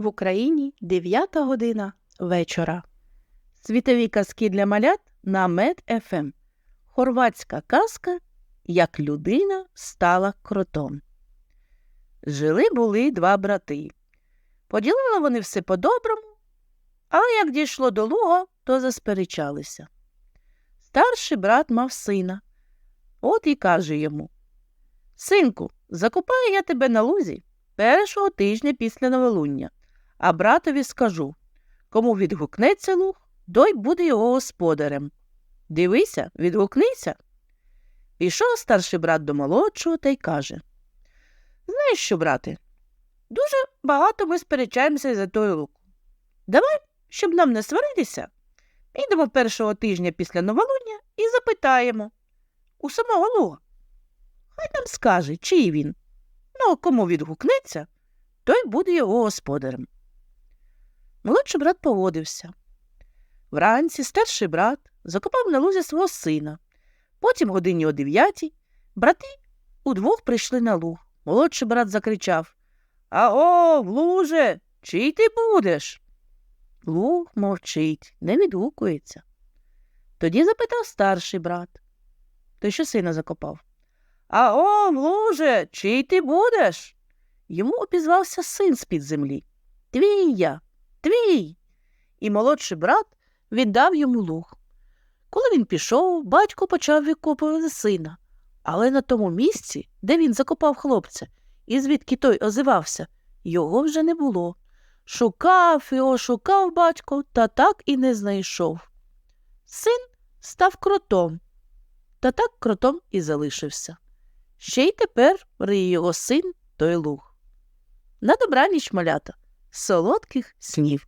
В Україні 9 година вечора. Світові казки для малят на Мед ФМ. Хорватська казка Як людина стала кротом. Жили були два брати. Поділили вони все по-доброму, але як дійшло до луга, то засперечалися. Старший брат мав сина. От і каже йому Синку, закопаю я тебе на лузі першого тижня після новолуння, а братові скажу кому відгукнеться луг, той буде його господарем. Дивися, відгукнися. Пішов старший брат до молодшого та й каже Знаєш що, брате, дуже багато ми сперечаємося за той лук. Давай, щоб нам не сваритися, підемо першого тижня після новолуння і запитаємо у самого луга. Хай нам скаже, чий він. Ну, кому відгукнеться, той буде його господарем. Молодший брат погодився. Вранці старший брат закопав на лузі свого сина. Потім годині о дев'ятій брати удвох прийшли на луг. Молодший брат закричав Аго, луже, чий ти будеш? Луг мовчить, не відгукується. Тоді запитав старший брат. Той що сина закопав. Аго, луже, чий ти будеш? Йому опізвався син з-під землі. Твій я, твій. І молодший брат віддав йому луг. Коли він пішов, батько почав викопувати сина, але на тому місці, де він закопав хлопця, і звідки той озивався, його вже не було. Шукав його, шукав батько, та так і не знайшов. Син став кротом, та так кротом і залишився. Ще й тепер риє його син той луг. На добраніч, малята, солодких снів.